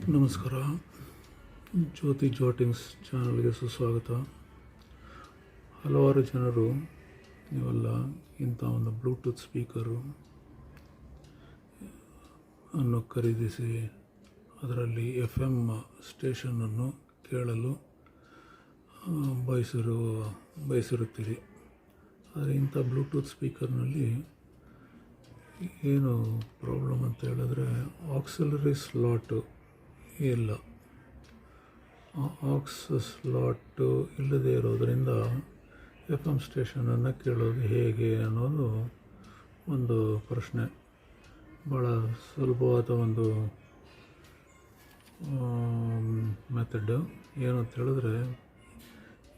ನಮಸ್ಕಾರ. ಜ್ಯೋತಿ ಜೋಟಿಂಗ್ಸ್ ಚಾನಲ್ಗೆ ಸುಸ್ವಾಗತ. ಹಲವಾರು ಜನರು, ನೀವೆಲ್ಲ ಇಂಥ ಒಂದು ಬ್ಲೂಟೂತ್ ಸ್ಪೀಕರು ಅನ್ನು ಖರೀದಿಸಿ ಅದರಲ್ಲಿ ಎಫ್ ಎಂ ಸ್ಟೇಷನನ್ನು ಕೇಳಲು ಬಯಸಿರು, ಬಯಸಿರುತ್ತೀರಿ. ಆದರೆ ಇಂಥ ಬ್ಲೂಟೂತ್ ಸ್ಪೀಕರ್ನಲ್ಲಿ ಏನು ಪ್ರಾಬ್ಲಮ್ ಅಂತ ಹೇಳಿದ್ರೆ ಆಕ್ಸಿಲರಿ ಸ್ಲಾಟು ಇಲ್ಲ. ಆಕ್ಸ್ ಸ್ಲಾಟು ಇಲ್ಲದೆ ಇರೋದರಿಂದ ಎಫ್ ಎಂ ಸ್ಟೇಷನನ್ನು ಕೇಳೋದು ಹೇಗೆ ಅನ್ನೋದು ಒಂದು ಪ್ರಶ್ನೆ. ಭಾಳ ಸುಲಭವಾದ ಒಂದು ಮೆಥಡ್ ಏನು ಅಂತ ಹೇಳಿದ್ರೆ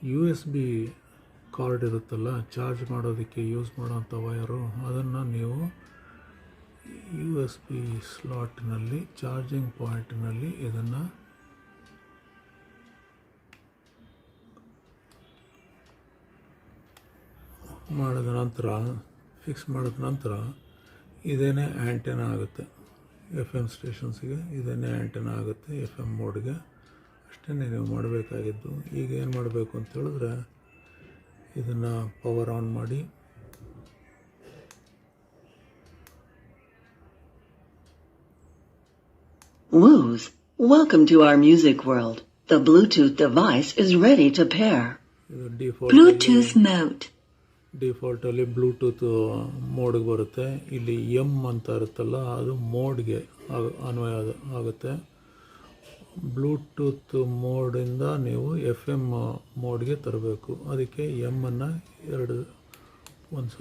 ಯು ಎಸ್ ಬಿ ಕಾರ್ಡ್ ಇರುತ್ತಲ್ಲ ಚಾರ್ಜ್ ಮಾಡೋದಕ್ಕೆ ಯೂಸ್ ಮಾಡೋವಂಥ ವಯರು ಅದನ್ನು ನೀವು ಯು ಎಸ್ ಬಿ ಸ್ಲಾಟ್ನಲ್ಲಿ ಚಾರ್ಜಿಂಗ್ ಪಾಯಿಂಟ್ನಲ್ಲಿ ಇದನ್ನು ಮಾಡಿದ ನಂತರ ಫಿಕ್ಸ್ ಮಾಡಿದ ನಂತರ ಇದೇನೇ ಆ್ಯಂಟೆನ ಆಗುತ್ತೆ. ಎಫ್ ಎಂ ಸ್ಟೇಷನ್ಸ್ಗೆ ಇದೇನೇ ಆ್ಯಂಟೆನ ಆಗುತ್ತೆ ಎಫ್ ಎಂ ಮೋಡ್ಗೆ ಅಷ್ಟೇ ನೀವು ಮಾಡಬೇಕಾಗಿದ್ದು, ಈಗ ಏನು ಮಾಡಬೇಕು ಅಂತ ಹೇಳಿದ್ರೆ ಇದನ್ನು ಪವರ್ ಆನ್ ಮಾಡಿ Woos, welcome to our music world. The Bluetooth device is ready to pair. Bluetooth mode. ಡಿಫಾಲ್ಟಲ್ಲಿ ಬ್ಲೂಟೂತ್ ಮೋಡ್ಗೆ ಬರುತ್ತೆ ಇಲ್ಲಿ ಎಂ ಅಂತ ಇರುತ್ತಲ್ಲ ಅದು ಮೋಡ್ಗೆ ಆಗ- ಅನ್ವಯ ಆಗುತ್ತೆ ಬ್ಲೂಟೂತ್ ಮೋಡಿಂದ ನೀವು ಎಫ್ ಎಂ ಮೋಡ್ಗೆ ತರಬೇಕು ಅದಕ್ಕೆ ಎಮ್ಮನ್ನು ಎರಡು ಒಂದು.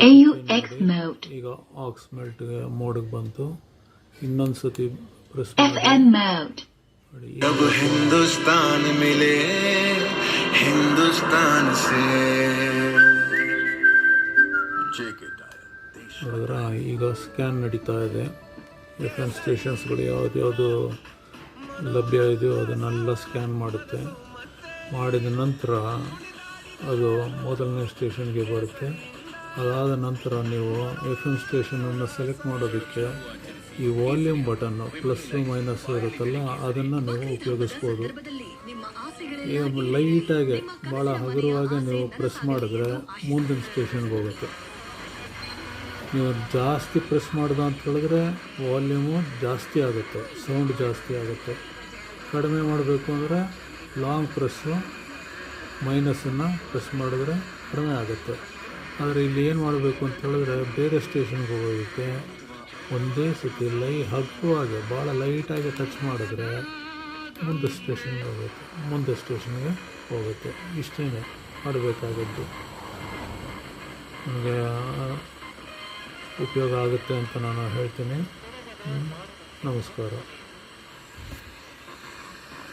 ಈಗ ಆಕ್ಸ್ ಮೆಲ್ಟ್ಗೆ ಮೋಡ್ಗೆ ಬಂತು ಇನ್ನೊಂದು ಸತಿ ಪ್ರೆಸ್ FM mode. ಮಾಡಿ जब हिंदुस्तान मिले हिंदुस्तान से जेके टायर देश ನೋಡಿದ್ರೆ ಈಗ ಸ್ಕ್ಯಾನ್ ನಡೀತಾ ಇದೆ ಎಫ್ ಎಮ್ ಸ್ಟೇಷನ್ಸ್ಗಳು ಯಾವ್ದು ಯಾವುದು ಲಭ್ಯ ಇದೆಯೋ ಅದನ್ನೆಲ್ಲ ಸ್ಕ್ಯಾನ್ ಮಾಡುತ್ತೆ ಮಾಡಿದ ನಂತರ ಅದು ಮೊದಲನೇ ಸ್ಟೇಷನ್ಗೆ ಬರುತ್ತೆ ಅದಾದ ನಂತರ ನೀವು ಎಫ್ ಎಮ್ ಸ್ಟೇಷನನ್ನು ಸೆಲೆಕ್ಟ್ ಮಾಡೋದಕ್ಕೆ ಈ ವಾಲ್ಯೂಮ್ ಬಟನ್ನು ಪ್ಲಸ್ ಮೈನಸ್ ಇರುತ್ತಲ್ಲ, ಅದನ್ನು ನೀವು ಉಪಯೋಗಿಸ್ಬೋದು. ಲೈಟಾಗಿ ಭಾಳ ಹಗುರವಾಗಿ ನೀವು ಪ್ರೆಸ್ ಮಾಡಿದ್ರೆ ಮುಂದಿನ ಸ್ಟೇಷನ್ಗೆ ಹೋಗುತ್ತೆ. ನೀವು ಜಾಸ್ತಿ ಪ್ರೆಸ್ ಮಾಡ್ದ ಅಂತ ಹೇಳಿದ್ರೆ ವಾಲ್ಯೂಮು ಜಾಸ್ತಿ ಆಗುತ್ತೆ, ಸೌಂಡ್ ಜಾಸ್ತಿ ಆಗುತ್ತೆ. ಕಡಿಮೆ ಮಾಡಬೇಕು ಅಂದರೆ ಲಾಂಗ್ ಪ್ರೆಸ್ಸು ಮೈನಸನ್ನು ಪ್ರೆಸ್ ಮಾಡಿದ್ರೆ ಕಡಿಮೆ ಆಗುತ್ತೆ. ಆದರೆ ಇಲ್ಲಿ ಏನು ಮಾಡಬೇಕು ಅಂತ ಹೇಳಿದ್ರೆ ಬೇರೆ ಸ್ಟೇಷನ್ಗೆ ಹೋಗೋದಕ್ಕೆ ಒಂದೇ ಸತಿ ಲೈ ಹಗ್ಗವಾಗಿ ಭಾಳ ಲೈಟಾಗಿ ಟಚ್ ಮಾಡಿದ್ರೆ ಮುಂದೆ ಸ್ಟೇಷನ್ಗೆ ಹೋಗುತ್ತೆ. ಮುಂದೆ ಸ್ಟೇಷನ್ಗೆ ಹೋಗುತ್ತೆ. ಇಷ್ಟೇ ಮಾಡಬೇಕಾಗಿದ್ದು ನನಗೆ ಉಪಯೋಗ ಆಗುತ್ತೆ ಅಂತ ನಾನು ಹೇಳ್ತೀನಿ. ನಮಸ್ಕಾರ.